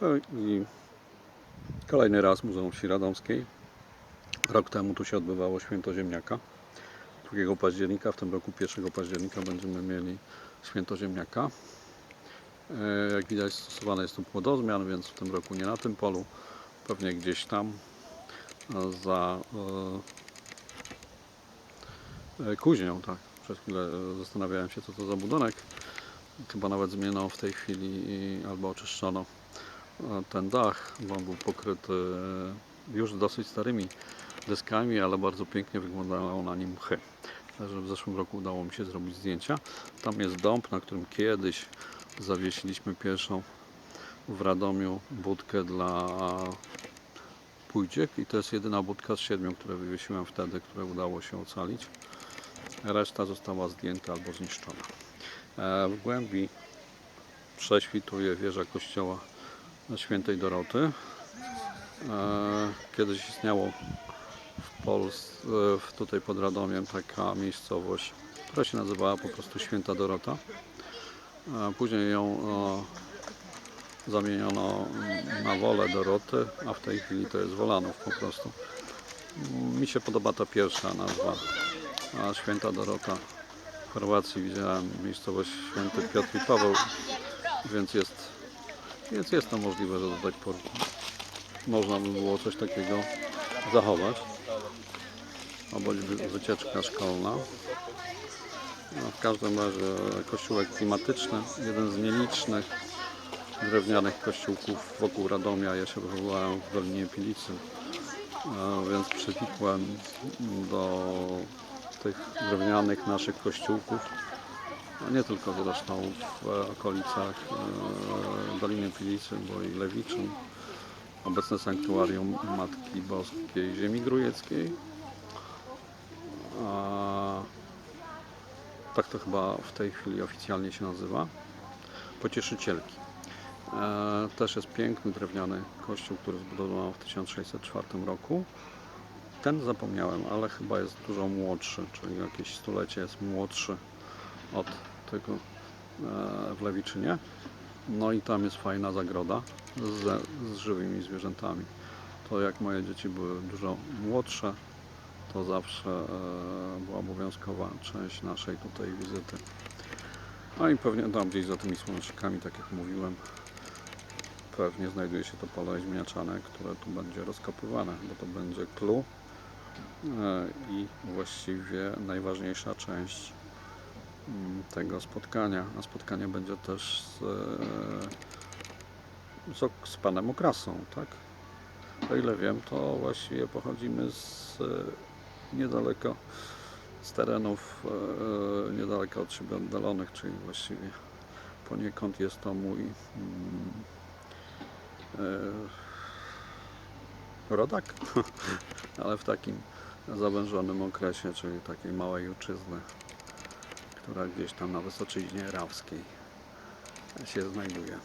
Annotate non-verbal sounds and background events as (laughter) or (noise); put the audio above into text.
No i kolejny raz Muzeum Wsi Radomskiej. Rok temu tu się odbywało Święto Ziemniaka. 2 października, w tym roku 1 października będziemy mieli Święto Ziemniaka. E, Jak widać stosowany jest tu płodozmian, więc w tym roku nie na tym polu, pewnie gdzieś tam za e, e, kuźnią, tak. Przez chwilę zastanawiałem się co to za budynek. Chyba nawet zmieniono w tej chwili albo oczyszczono ten dach, bo był pokryty e, już dosyć starymi deskami, ale bardzo pięknie wyglądało na nim mchy. Także w zeszłym roku udało mi się zrobić zdjęcia. Tam jest dąb, na którym kiedyś zawiesiliśmy pierwszą w Radomiu budkę dla pójdziek i to jest jedyna budka z siedmiu, które wywiesiłem wtedy, które udało się ocalić. Reszta została zdjęta albo zniszczona. E, W głębi prześwituje wieża kościoła świętej Doroty. E, Kiedyś istniało w Polsce, w- tutaj pod Radomiem taka miejscowość, która się nazywała po prostu Święta Dorota. E, Później ją e, zamieniono na wolę Doroty, a w tej chwili to jest Wolanów po prostu. Mi się podoba ta pierwsza nazwa, Święta Dorota. W Chorwacji widziałem miejscowość Święty Piotr i Paweł, więc jest, więc jest to możliwe, że do tej pory można by było coś takiego zachować. Albo choćby wycieczka szkolna. No, w każdym razie kościółek klimatyczny, jeden z nielicznych drewnianych kościółków wokół Radomia. Ja się wychowałem w Dolinie Pilicy, więc przywikłem do tych drewnianych naszych kościółków. A nie tylko zresztą w okolicach e, Doliny Pilicy, bo i Lewiczyn. Obecne sanktuarium Matki Boskiej Ziemi Grujeckiej. Tak to chyba w tej chwili oficjalnie się nazywa. Pocieszycielki. E, też jest piękny drewniany kościół, który zbudowano w 1604 roku. Ten zapomniałem, ale chyba jest dużo młodszy, czyli jakieś stulecie jest młodszy od tego e, w Lewiczynie. No i tam jest fajna zagroda z, z żywymi zwierzętami. To jak moje dzieci były dużo młodsze, to zawsze e, była obowiązkowa część naszej tutaj wizyty. No i pewnie tam gdzieś za tymi słoneczkami, tak jak mówiłem, pewnie znajduje się to pole ziemniaczane, które tu będzie rozkopywane, bo to będzie clue e, i właściwie najważniejsza część tego spotkania. A spotkanie będzie też z, e, z, z panem Okrasą, tak? O ile wiem, to właściwie pochodzimy z e, niedaleko z terenów e, niedaleko od siebie oddalonych, czyli właściwie poniekąd jest to mój mm, rodak, (laughs) ale w takim zawężonym okresie, czyli takiej małej ojczyzny, która gdzieś tam na Wysoczyźnie Rawskiej się znajduje.